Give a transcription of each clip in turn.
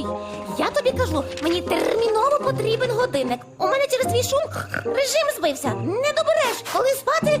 заговорюй. Я тобі кажу, мені терміново потрібен годинник. У мене через твій шум режим збився. Не добереш, коли спати,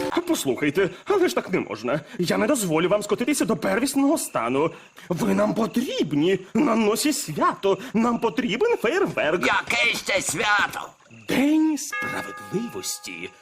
Послухайте, але ж так не можна. Я не дозволю вам скотитися до первісного стану. Ви нам потрібні. На носі свято. Нам потрібен фейерверк. Яке ще свято? День Справедливості?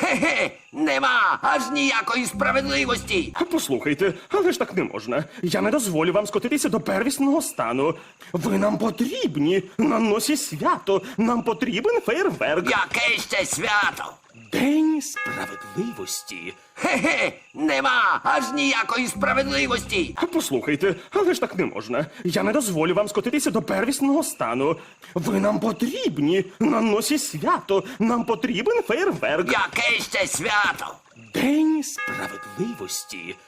Хе-хе, нема аж ніякої справедливості. Послухайте, але ж так не можна. Я не дозволю вам скотитися до первісного стану. Ви нам потрібні. На носі свято. Нам потрібен фейерверк. Яке ще свято? День Справедливості? Хе-хе, нема аж ніякої справедливості. Послухайте, але ж так не можна. Я не дозволю вам скотитися до первісного стану. Ви нам потрібні. На носі свято. Нам потрібен фейерверк. Яке ще свято? День Справедливості?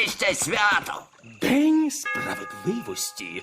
ще свято? День Справедливості?